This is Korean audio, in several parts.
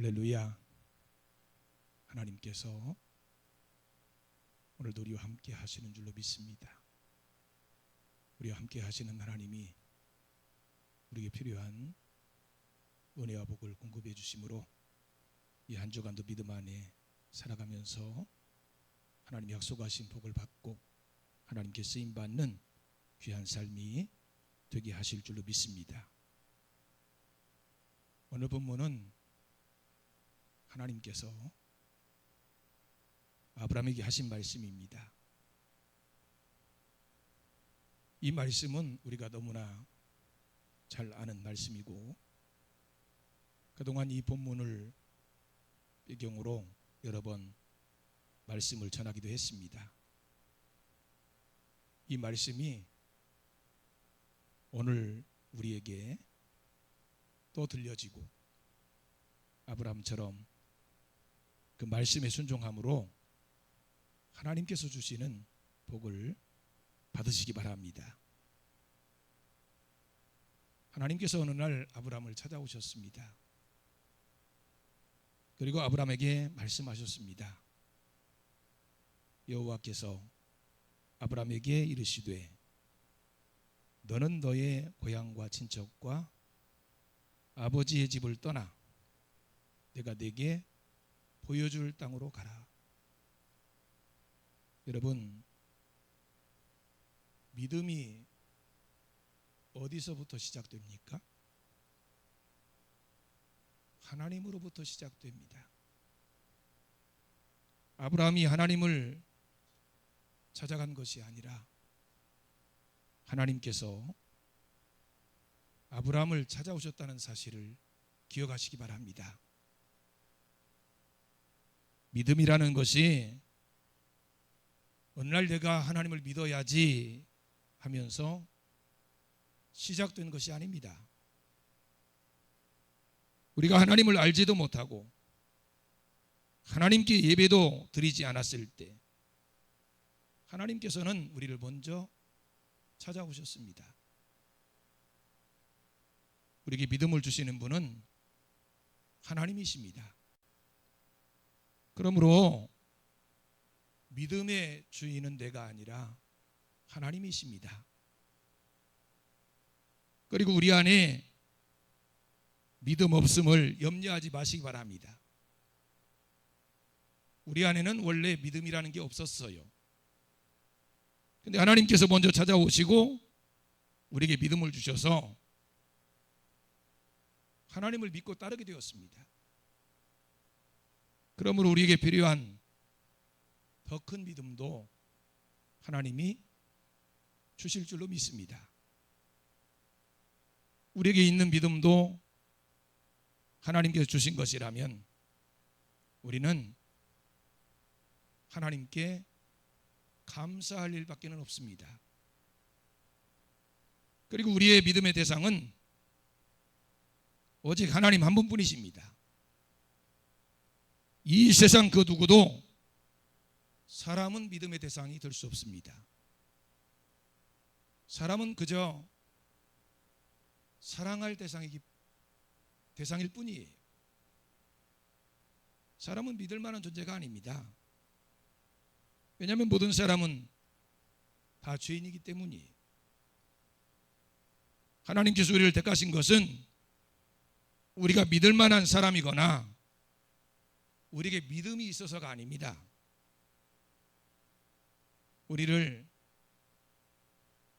할렐루야. 하나님께서 오늘도 우리와 함께 하시는 줄로 믿습니다. 우리와 함께 하시는 하나님이 우리에게 필요한 은혜와 복을 공급해 주심으로 이 한 주간도 믿음 안에 살아가면서 하나님 약속하신 복을 받고 하나님께 쓰임 받는 귀한 삶이 되게 하실 줄로 믿습니다. 오늘 본문은 하나님께서 아브라함에게 하신 말씀입니다. 이 말씀은 우리가 너무나 잘 아는 말씀이고 그동안 이 본문을 배경으로 여러 번 말씀을 전하기도 했습니다. 이 말씀이 오늘 우리에게 또 들려지고 아브라함처럼 그 말씀에 순종함으로 하나님께서 주시는 복을 받으시기 바랍니다. 하나님께서 어느 날 아브라함을 찾아오셨습니다. 그리고 아브라함에게 말씀하셨습니다. 여호와께서 아브라함에게 이르시되 너는 너의 고향과 친척과 아버지의 집을 떠나 내가 네게 보여줄 땅으로 가라. 여러분 믿음이 어디서부터 시작됩니까? 하나님으로부터 시작됩니다. 아브라함이 하나님을 찾아간 것이 아니라 하나님께서 아브라함을 찾아오셨다는 사실을 기억하시기 바랍니다. 믿음이라는 것이 어느 날 내가 하나님을 믿어야지 하면서 시작된 것이 아닙니다. 우리가 하나님을 알지도 못하고 하나님께 예배도 드리지 않았을 때 하나님께서는 우리를 먼저 찾아오셨습니다. 우리에게 믿음을 주시는 분은 하나님이십니다. 그러므로 믿음의 주인은 내가 아니라 하나님이십니다. 그리고 우리 안에 믿음 없음을 염려하지 마시기 바랍니다. 우리 안에는 원래 믿음이라는 게 없었어요. 근데 하나님께서 먼저 찾아오시고 우리에게 믿음을 주셔서 하나님을 믿고 따르게 되었습니다. 그러므로 우리에게 필요한 더 큰 믿음도 하나님이 주실 줄로 믿습니다. 우리에게 있는 믿음도 하나님께서 주신 것이라면 우리는 하나님께 감사할 일밖에는 없습니다. 그리고 우리의 믿음의 대상은 오직 하나님 한 분뿐이십니다. 이 세상 그 누구도 사람은 믿음의 대상이 될 수 없습니다. 사람은 그저 사랑할 대상이 대상일 뿐이에요. 사람은 믿을 만한 존재가 아닙니다. 왜냐하면 모든 사람은 다 죄인이기 때문이에요. 하나님께서 우리를 택하신 것은 우리가 믿을 만한 사람이거나 우리에게 믿음이 있어서가 아닙니다. 우리를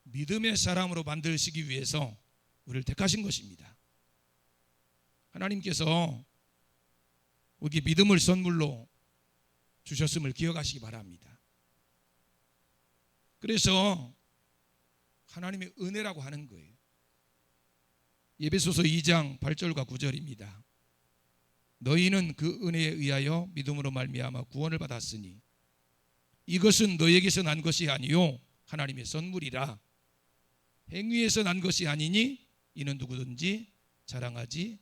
믿음의 사람으로 만드시기 위해서 우리를 택하신 것입니다. 하나님께서 우리 믿음을 선물로 주셨음을 기억하시기 바랍니다. 그래서 하나님의 은혜라고 하는 거예요. 예배소서 2장 8절과 9절입니다. 너희는 그 은혜에 의하여 믿음으로 말미암아 구원을 받았으니 이것은 너에게서 난 것이 아니요 하나님의 선물이라 행위에서 난 것이 아니니 이는 누구든지 자랑하지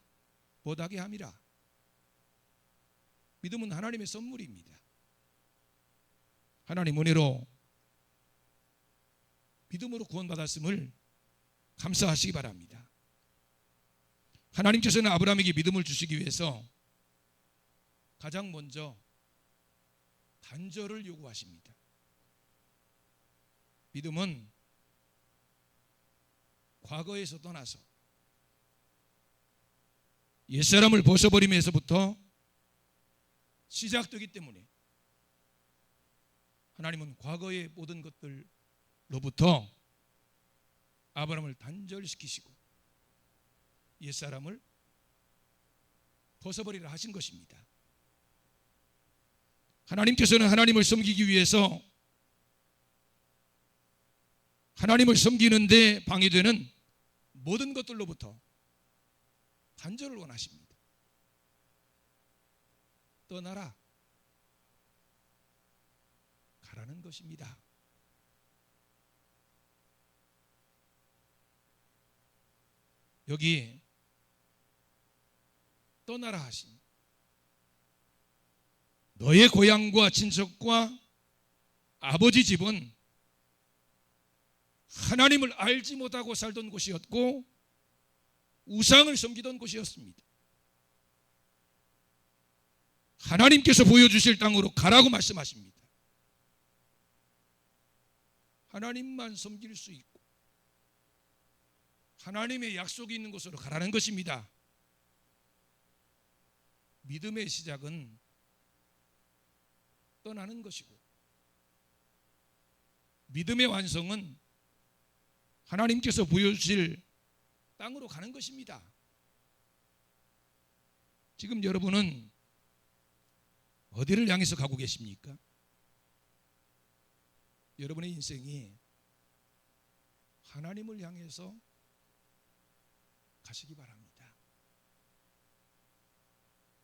못하게 함이라. 믿음은 하나님의 선물입니다. 하나님 은혜로 믿음으로 구원받았음을 감사하시기 바랍니다. 하나님께서는 아브라함에게 믿음을 주시기 위해서 가장 먼저 단절을 요구하십니다. 믿음은 과거에서 떠나서 옛사람을 벗어버림에서부터 시작되기 때문에 하나님은 과거의 모든 것들로부터 아브라함을 단절시키시고 옛사람을 벗어버리라 하신 것입니다. 하나님께서는 하나님을 섬기기 위해서 하나님을 섬기는데 방해되는 모든 것들로부터 단절을 원하십니다. 떠나라. 가라는 것입니다. 여기 떠나라 하신 너의 고향과 친척과 아버지 집은 하나님을 알지 못하고 살던 곳이었고 우상을 섬기던 곳이었습니다. 하나님께서 보여주실 땅으로 가라고 말씀하십니다. 하나님만 섬길 수 있고 하나님의 약속이 있는 곳으로 가라는 것입니다. 믿음의 시작은 떠나는 것이고 믿음의 완성은 하나님께서 보여주실 땅으로 가는 것입니다. 지금 여러분은 어디를 향해서 가고 계십니까? 여러분의 인생이 하나님을 향해서 가시기 바랍니다.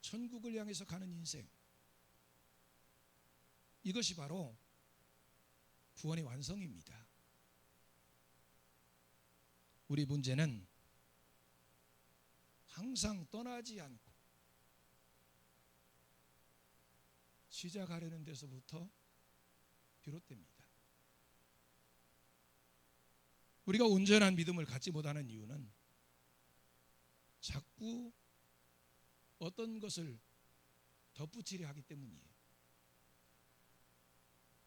천국을 향해서 가는 인생. 이것이 바로 구원의 완성입니다. 우리 문제는 항상 떠나지 않고 시작하려는 데서부터 비롯됩니다. 우리가 온전한 믿음을 갖지 못하는 이유는 자꾸 어떤 것을 덧붙이려 하기 때문이에요.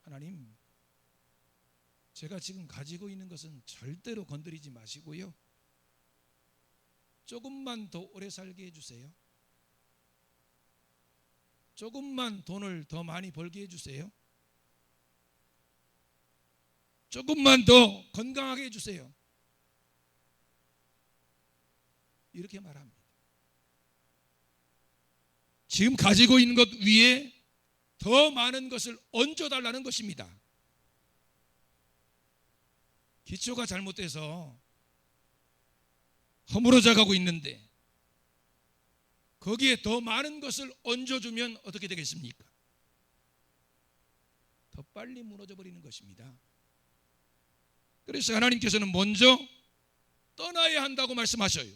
하나님, 제가 지금 가지고 있는 것은 절대로 건드리지 마시고요. 조금만 더 오래 살게 해주세요. 조금만 돈을 더 많이 벌게 해주세요. 조금만 더 건강하게 해주세요. 이렇게 말합니다. 지금 가지고 있는 것 위에 더 많은 것을 얹어달라는 것입니다. 기초가 잘못돼서 허물어져 가고 있는데 거기에 더 많은 것을 얹어주면 어떻게 되겠습니까? 더 빨리 무너져 버리는 것입니다. 그래서 하나님께서는 먼저 떠나야 한다고 말씀하셔요.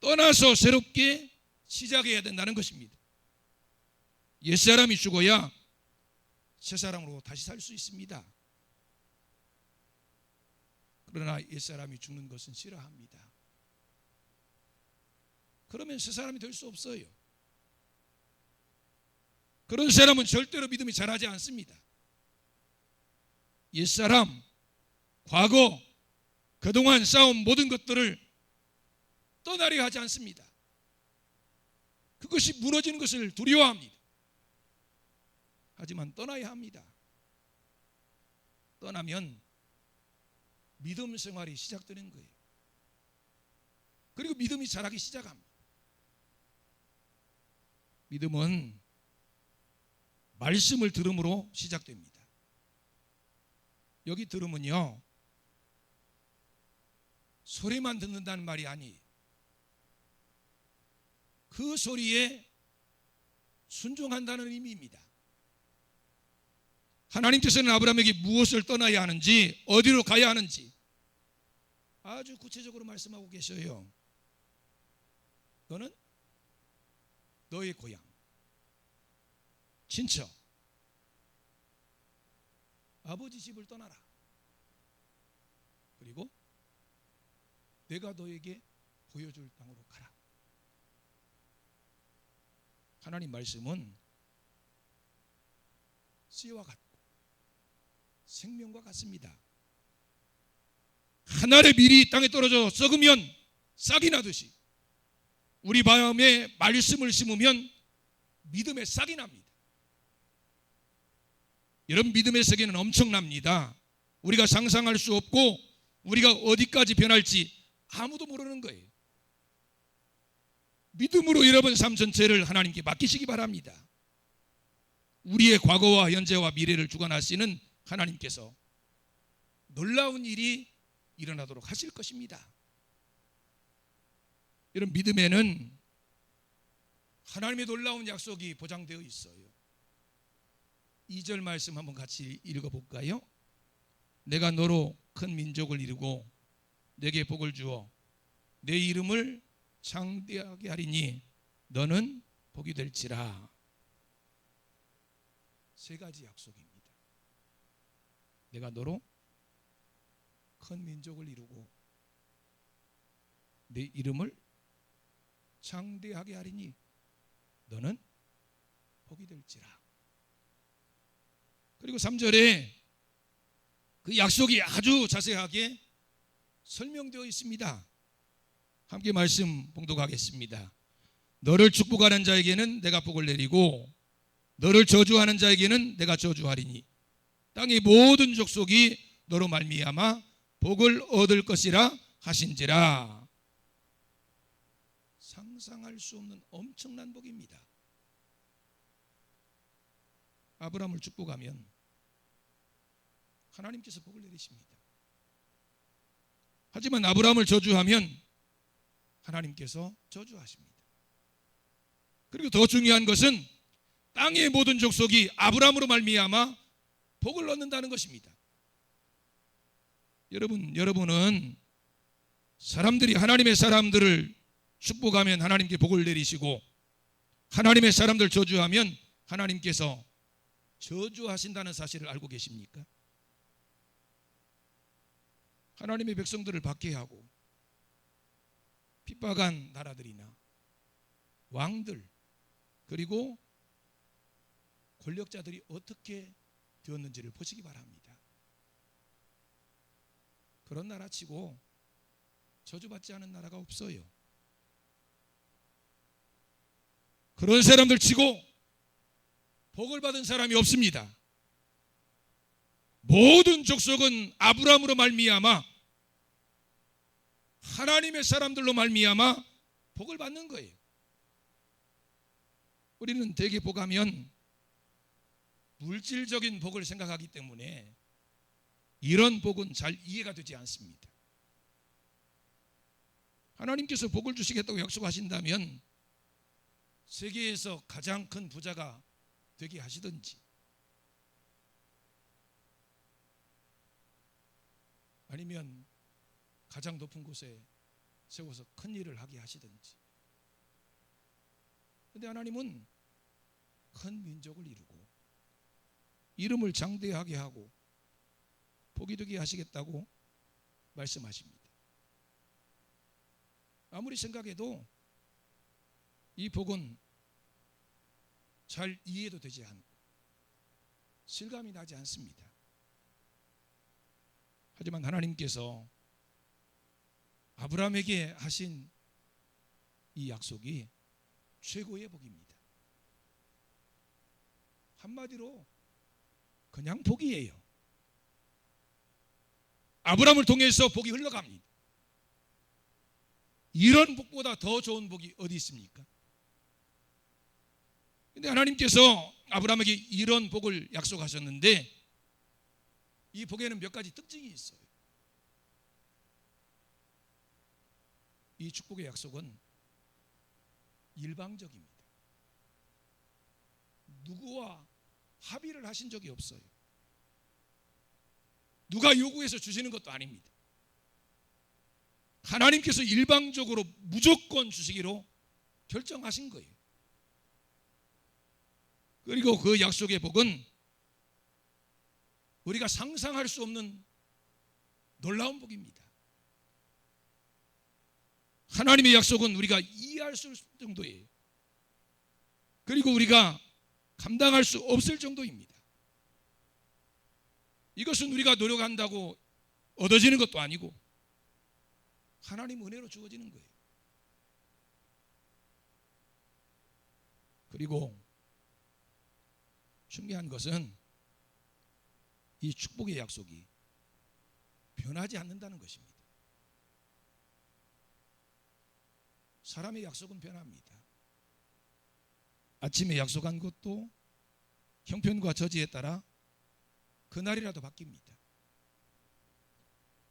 떠나서 새롭게 시작해야 된다는 것입니다. 옛사람이 죽어야 새사람으로 다시 살 수 있습니다. 그러나 옛사람이 죽는 것은 싫어합니다. 그러면 새사람이 될 수 없어요. 그런 사람은 절대로 믿음이 자라지 않습니다. 옛사람, 과거, 그동안 쌓은 모든 것들을 떠나려 하지 않습니다. 그것이 무너지는 것을 두려워합니다. 하지만 떠나야 합니다. 떠나면 믿음 생활이 시작되는 거예요. 그리고 믿음이 자라기 시작합니다. 믿음은 말씀을 들음으로 시작됩니다. 여기 들음은요, 소리만 듣는다는 말이 아니에요. 그 소리에 순종한다는 의미입니다. 하나님께서는 아브라함에게 무엇을 떠나야 하는지, 어디로 가야 하는지 아주 구체적으로 말씀하고 계셔요. 너는 너의 고향, 친척, 아버지 집을 떠나라. 그리고 내가 너에게 보여줄 땅으로 가라. 하나님 말씀은 씨와 같고 생명과 같습니다. 한 알의 밀이 땅에 떨어져 썩으면 싹이 나듯이 우리 마음에 말씀을 심으면 믿음의 싹이 납니다. 여러분 믿음의 세계는 엄청납니다. 우리가 상상할 수 없고 우리가 어디까지 변할지 아무도 모르는 거예요. 믿음으로 여러분 삶 전체를 하나님께 맡기시기 바랍니다. 우리의 과거와 현재와 미래를 주관하시는 하나님께서 놀라운 일이 일어나도록 하실 것입니다. 이런 믿음에는 하나님의 놀라운 약속이 보장되어 있어요. 2절 말씀 한번 같이 읽어 볼까요? 내가 너로 큰 민족을 이루고 내게 복을 주어 내 이름을 창대하게 하리니 너는 복이 될지라. 세 가지 약속입니다. 내가 너로 큰 민족을 이루고 내 이름을 창대하게 하리니 너는 복이 될지라. 그리고 3절에 그 약속이 아주 자세하게 설명되어 있습니다. 함께 말씀 봉독하겠습니다. 너를 축복하는 자에게는 내가 복을 내리고 너를 저주하는 자에게는 내가 저주하리니 땅의 모든 족속이 너로 말미암아 복을 얻을 것이라 하신지라. 상상할 수 없는 엄청난 복입니다. 아브라함을 축복하면 하나님께서 복을 내리십니다. 하지만 아브라함을 저주하면 하나님께서 저주하십니다. 그리고 더 중요한 것은 땅의 모든 족속이 아브라함으로 말미암아 복을 얻는다는 것입니다. 여러분, 여러분은 사람들이 하나님의 사람들을 축복하면 하나님께 복을 내리시고 하나님의 사람들 저주하면 하나님께서 저주하신다는 사실을 알고 계십니까? 하나님의 백성들을 박해하고 핍박한 나라들이나 왕들 그리고 권력자들이 어떻게 되었는지를 보시기 바랍니다. 그런 나라 치고 저주받지 않은 나라가 없어요. 그런 사람들 치고 복을 받은 사람이 없습니다. 모든 족속은 아브라함으로 말미암아 하나님의 사람들로 말미암아 복을 받는 거예요. 우리는 대개 복하면 물질적인 복을 생각하기 때문에 이런 복은 잘 이해가 되지 않습니다. 하나님께서 복을 주시겠다고 약속하신다면 세계에서 가장 큰 부자가 되게 하시든지 아니면 가장 높은 곳에 세워서 큰 일을 하게 하시든지 근데 하나님은 큰 민족을 이루고 이름을 장대하게 하고 복이 되게 하시겠다고 말씀하십니다. 아무리 생각해도 이 복은 잘 이해도 되지 않고 실감이 나지 않습니다. 하지만 하나님께서 아브라함에게 하신 이 약속이 최고의 복입니다. 한마디로 그냥 복이에요. 아브라함을 통해서 복이 흘러갑니다. 이런 복보다 더 좋은 복이 어디 있습니까? 근데 하나님께서 아브라함에게 이런 복을 약속하셨는데 이 복에는 몇 가지 특징이 있어요. 이 축복의 약속은 일방적입니다. 누구와 합의를 하신 적이 없어요. 누가 요구해서 주시는 것도 아닙니다. 하나님께서 일방적으로 무조건 주시기로 결정하신 거예요. 그리고 그 약속의 복은 우리가 상상할 수 없는 놀라운 복입니다. 하나님의 약속은 우리가 이해할 수 없을 정도예요. 그리고 우리가 감당할 수 없을 정도입니다. 이것은 우리가 노력한다고 얻어지는 것도 아니고 하나님 은혜로 주어지는 거예요. 그리고 중요한 것은 이 축복의 약속이 변하지 않는다는 것입니다. 사람의 약속은 변합니다. 아침에 약속한 것도 형편과 저지에 따라 그날이라도 바뀝니다.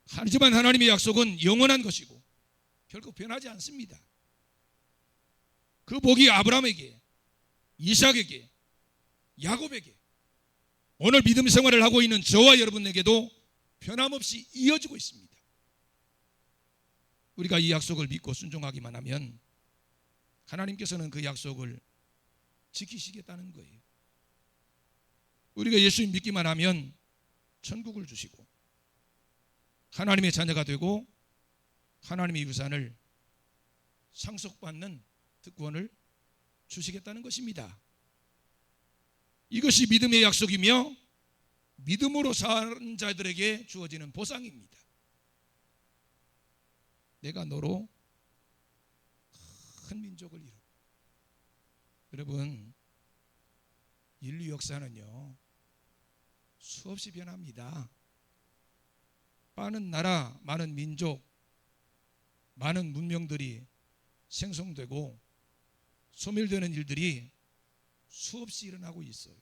하지만 하나님의 약속은 영원한 것이고 결코 변하지 않습니다. 그 복이 아브라함에게, 이삭에게, 야곱에게 오늘 믿음 생활을 하고 있는 저와 여러분에게도 변함없이 이어지고 있습니다. 우리가 이 약속을 믿고 순종하기만 하면 하나님께서는 그 약속을 지키시겠다는 거예요. 우리가 예수님 믿기만 하면 천국을 주시고 하나님의 자녀가 되고 하나님의 유산을 상속받는 특권을 주시겠다는 것입니다. 이것이 믿음의 약속이며 믿음으로 사는 자들에게 주어지는 보상입니다. 내가 너로 큰 민족을 이루. 여러분, 인류 역사는요, 수없이 변합니다. 많은 나라, 많은 민족, 많은 문명들이 생성되고 소멸되는 일들이 수없이 일어나고 있어요.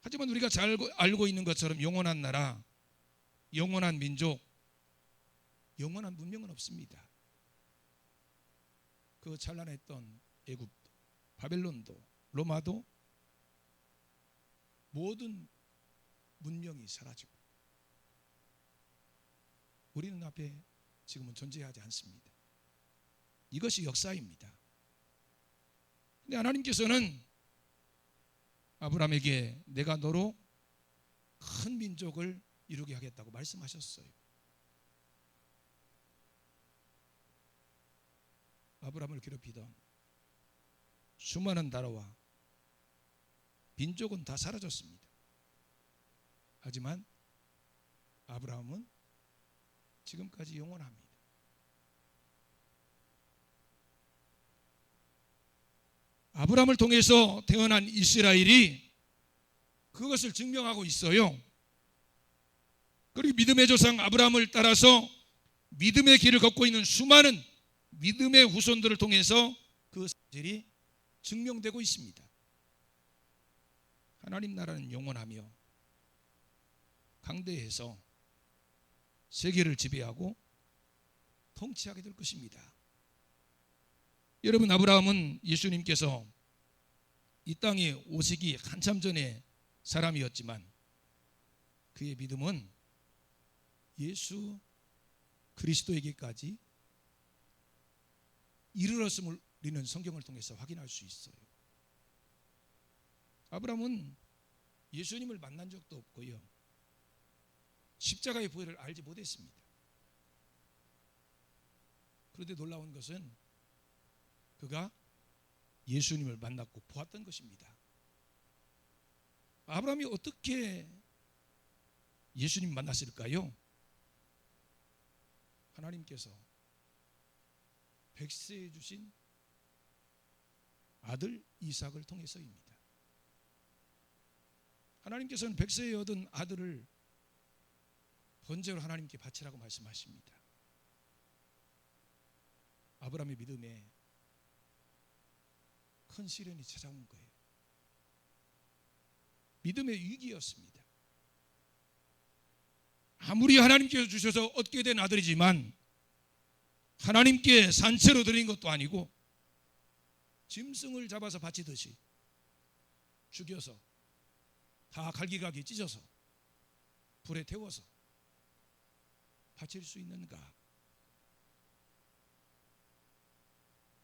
하지만 우리가 잘 알고 있는 것처럼 영원한 나라, 영원한 민족, 영원한 문명은 없습니다. 그 찬란했던 애굽도, 바벨론도, 로마도 모든 문명이 사라지고 우리는 앞에 지금은 존재하지 않습니다. 이것이 역사입니다. 근데 하나님께서는 아브라함에게 내가 너로 큰 민족을 이루게 하겠다고 말씀하셨어요. 아브라함을 괴롭히던 수많은 나라와 민족은 다 사라졌습니다. 하지만 아브라함은 지금까지 영원합니다. 아브라함을 통해서 태어난 이스라엘이 그것을 증명하고 있어요. 그리고 믿음의 조상 아브라함을 따라서 믿음의 길을 걷고 있는 수많은 믿음의 후손들을 통해서 그 사실이 증명되고 있습니다. 하나님 나라는 영원하며 강대해서 세계를 지배하고 통치하게 될 것입니다. 여러분 아브라함은 예수님께서 이 땅에 오시기 한참 전에 사람이었지만 그의 믿음은 예수 그리스도에게까지 이르렀음을 우리는 성경을 통해서 확인할 수 있어요. 아브라함은 예수님을 만난 적도 없고요. 십자가의 부활을 알지 못했습니다. 그런데 놀라운 것은 그가 예수님을 만났고 보았던 것입니다. 아브라함이 어떻게 예수님 만났을까요? 하나님께서 백세해 주신 아들 이삭을 통해서입니다. 하나님께서는 백세에 얻은 아들을 번제로 하나님께 바치라고 말씀하십니다. 아브라함의 믿음에 큰 시련이 찾아온 거예요. 믿음의 위기였습니다. 아무리 하나님께서 주셔서 얻게 된 아들이지만 하나님께 산채로 드린 것도 아니고 짐승을 잡아서 바치듯이 죽여서 다 갈기갈기 찢어서 불에 태워서 바칠 수 있는가?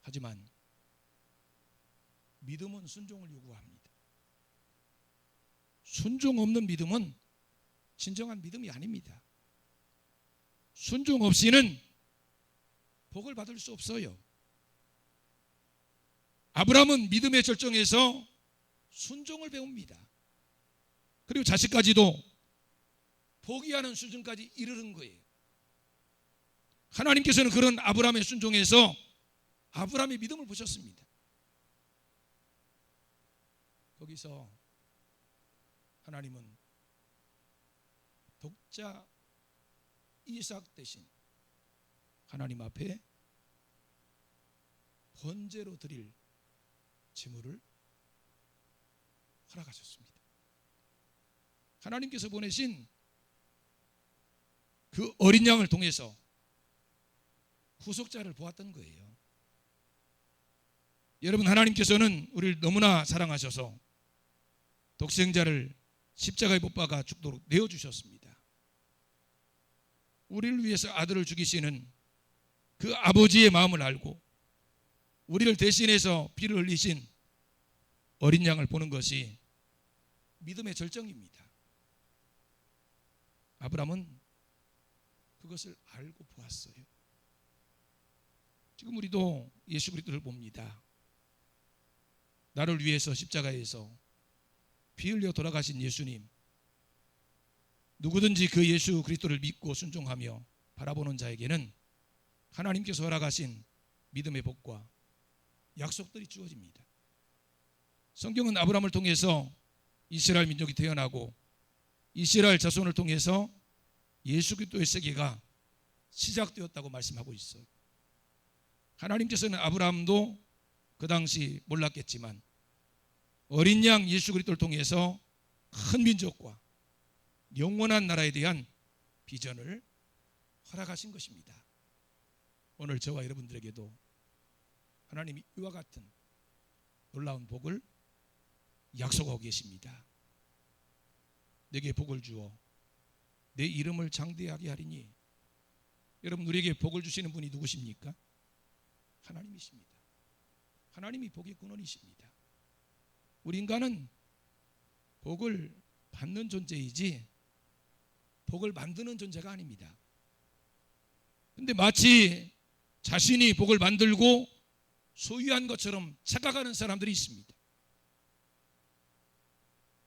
하지만 믿음은 순종을 요구합니다. 순종 없는 믿음은 진정한 믿음이 아닙니다. 순종 없이는 복을 받을 수 없어요. 아브라함은 믿음의 절정에서 순종을 배웁니다. 그리고 자식까지도 포기하는 수준까지 이르는 거예요. 하나님께서는 그런 아브라함의 순종에서 아브라함의 믿음을 보셨습니다. 거기서 하나님은 독자 이삭 대신 하나님 앞에 번제로 드릴 제물을 허락하셨습니다. 하나님께서 보내신 그 어린 양을 통해서 후속자를 보았던 거예요. 여러분 하나님께서는 우리를 너무나 사랑하셔서 독생자를 십자가에 못 박아 죽도록 내어 주셨습니다. 우리를 위해서 아들을 죽이시는 그 아버지의 마음을 알고 우리를 대신해서 피를 흘리신 어린 양을 보는 것이 믿음의 절정입니다. 아브라함은 그것을 알고 보았어요. 지금 우리도 예수 그리스도를 봅니다. 나를 위해서 십자가에서 피 흘려 돌아가신 예수님 누구든지 그 예수 그리스도를 믿고 순종하며 바라보는 자에게는 하나님께서 허락하신 믿음의 복과 약속들이 주어집니다. 성경은 아브라함을 통해서 이스라엘 민족이 태어나고 이스라엘 자손을 통해서 예수 그리스도의 세계가 시작되었다고 말씀하고 있어요. 하나님께서는 아브라함도 그 당시 몰랐겠지만 어린 양 예수 그리스도를 통해서 큰 민족과 영원한 나라에 대한 비전을 허락하신 것입니다. 오늘 저와 여러분들에게도 하나님이 이와 같은 놀라운 복을 약속하고 계십니다. 내게 복을 주어 내 이름을 장대하게 하리니 여러분 우리에게 복을 주시는 분이 누구십니까? 하나님이십니다. 하나님이 복의 근원이십니다. 우리 인간은 복을 받는 존재이지 복을 만드는 존재가 아닙니다. 근데 마치 자신이 복을 만들고 소유한 것처럼 착각하는 사람들이 있습니다.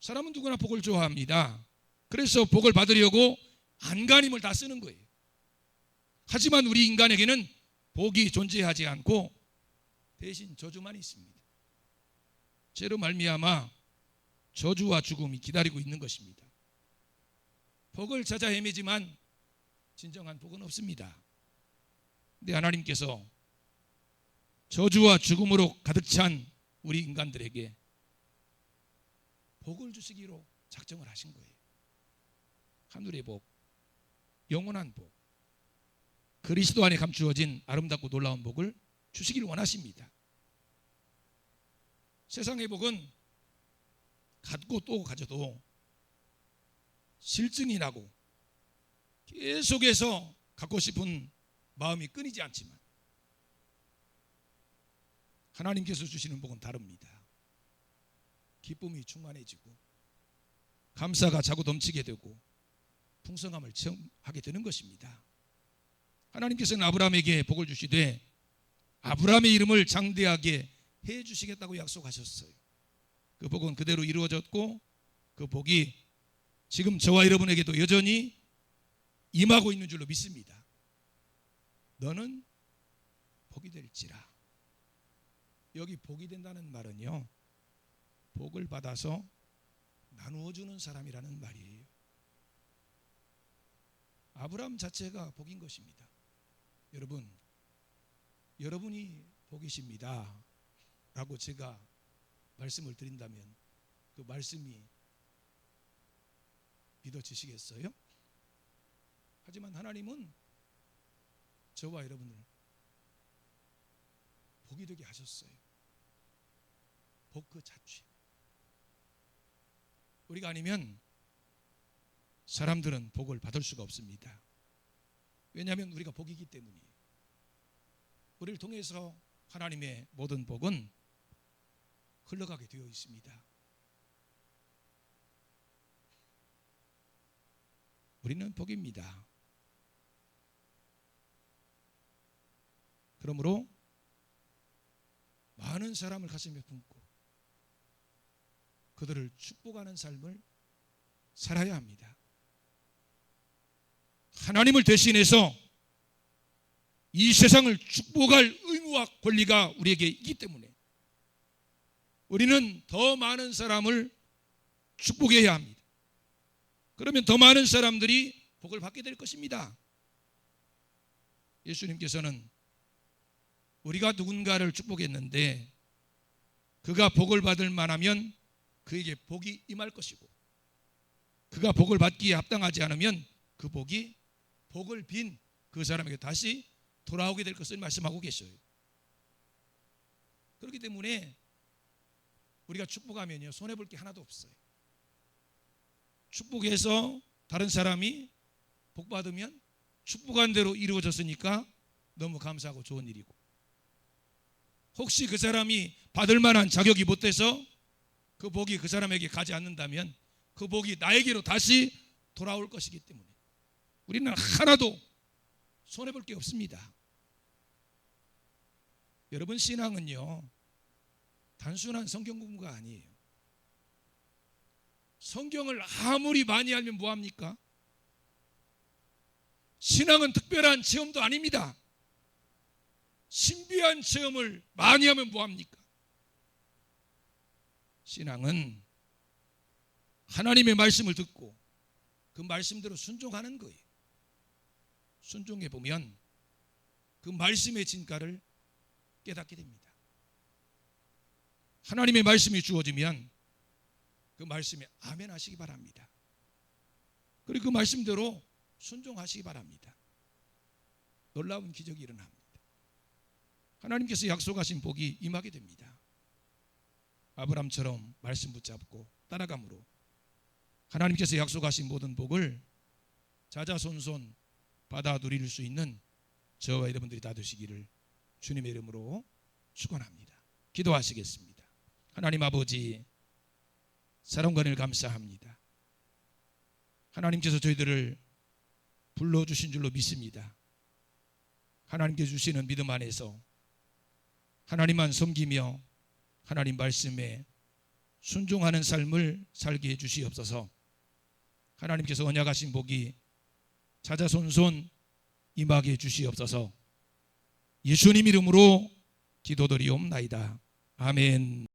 사람은 누구나 복을 좋아합니다. 그래서 복을 받으려고 안간힘을 다 쓰는 거예요. 하지만 우리 인간에게는 복이 존재하지 않고 대신 저주만 있습니다. 죄로 말미암아 저주와 죽음이 기다리고 있는 것입니다. 복을 찾아 헤매지만 진정한 복은 없습니다. 근데 하나님께서 저주와 죽음으로 가득 찬 우리 인간들에게 복을 주시기로 작정을 하신 거예요. 하늘의 복, 영원한 복, 그리스도 안에 감추어진 아름답고 놀라운 복을 주시기를 원하십니다. 세상의 복은 갖고 또 가져도 실증이 나고 계속해서 갖고 싶은 마음이 끊이지 않지만 하나님께서 주시는 복은 다릅니다. 기쁨이 충만해지고 감사가 자꾸 넘치게 되고 풍성함을 체험하게 되는 것입니다. 하나님께서는 아브라함에게 복을 주시되 아브라함의 이름을 장대하게 해 주시겠다고 약속하셨어요. 그 복은 그대로 이루어졌고 그 복이 지금 저와 여러분에게도 여전히 임하고 있는 줄로 믿습니다. 너는 복이 될지라. 여기 복이 된다는 말은요. 복을 받아서 나누어 주는 사람이라는 말이에요. 아브라함 자체가 복인 것입니다. 여러분, 여러분이 복이십니다. 라고 제가 말씀을 드린다면 그 말씀이 믿어지시겠어요? 하지만 하나님은 저와 여러분을 복이 되게 하셨어요. 복 그 자체. 우리가 아니면 사람들은 복을 받을 수가 없습니다. 왜냐하면 우리가 복이기 때문이에요. 우리를 통해서 하나님의 모든 복은 흘러가게 되어 있습니다. 우리는 복입니다. 그러므로 많은 사람을 가슴에 품고 그들을 축복하는 삶을 살아야 합니다. 하나님을 대신해서 이 세상을 축복할 의무와 권리가 우리에게 있기 때문에 우리는 더 많은 사람을 축복해야 합니다. 그러면 더 많은 사람들이 복을 받게 될 것입니다. 예수님께서는 우리가 누군가를 축복했는데 그가 복을 받을 만하면 그에게 복이 임할 것이고 그가 복을 받기에 합당하지 않으면 그 복이 복을 빈 그 사람에게 다시 돌아오게 될 것을 말씀하고 계셔요. 그렇기 때문에 우리가 축복하면요 손해 볼 게 하나도 없어요. 축복해서 다른 사람이 복 받으면 축복한 대로 이루어졌으니까 너무 감사하고 좋은 일이고 혹시 그 사람이 받을 만한 자격이 못 돼서 그 복이 그 사람에게 가지 않는다면 그 복이 나에게로 다시 돌아올 것이기 때문에 우리는 하나도 손해 볼 게 없습니다. 여러분 신앙은요 단순한 성경 공부가 아니에요. 성경을 아무리 많이 알면 뭐 합니까? 신앙은 특별한 체험도 아닙니다. 신비한 체험을 많이 하면 뭐 합니까? 신앙은 하나님의 말씀을 듣고 그 말씀대로 순종하는 거예요. 순종해 보면 그 말씀의 진가를 깨닫게 됩니다. 하나님의 말씀이 주어지면 그 말씀에 아멘 하시기 바랍니다. 그리고 그 말씀대로 순종하시기 바랍니다. 놀라운 기적이 일어납니다. 하나님께서 약속하신 복이 임하게 됩니다. 아브람처럼 말씀 붙잡고 따라감으로 하나님께서 약속하신 모든 복을 자자손손 받아 누릴 수 있는 저와 여러분들이 다 되시기를 주님의 이름으로 축원합니다. 기도하시겠습니다. 하나님 아버지 사랑과 을 감사합니다. 하나님께서 저희들을 불러 주신 줄로 믿습니다. 하나님께 주시는 믿음 안에서 하나님만 섬기며 하나님 말씀에 순종하는 삶을 살게 해 주시옵소서. 하나님께서 언약하신 복이 자자손손 임하게 해 주시옵소서. 예수님 이름으로 기도드리옵나이다. 아멘.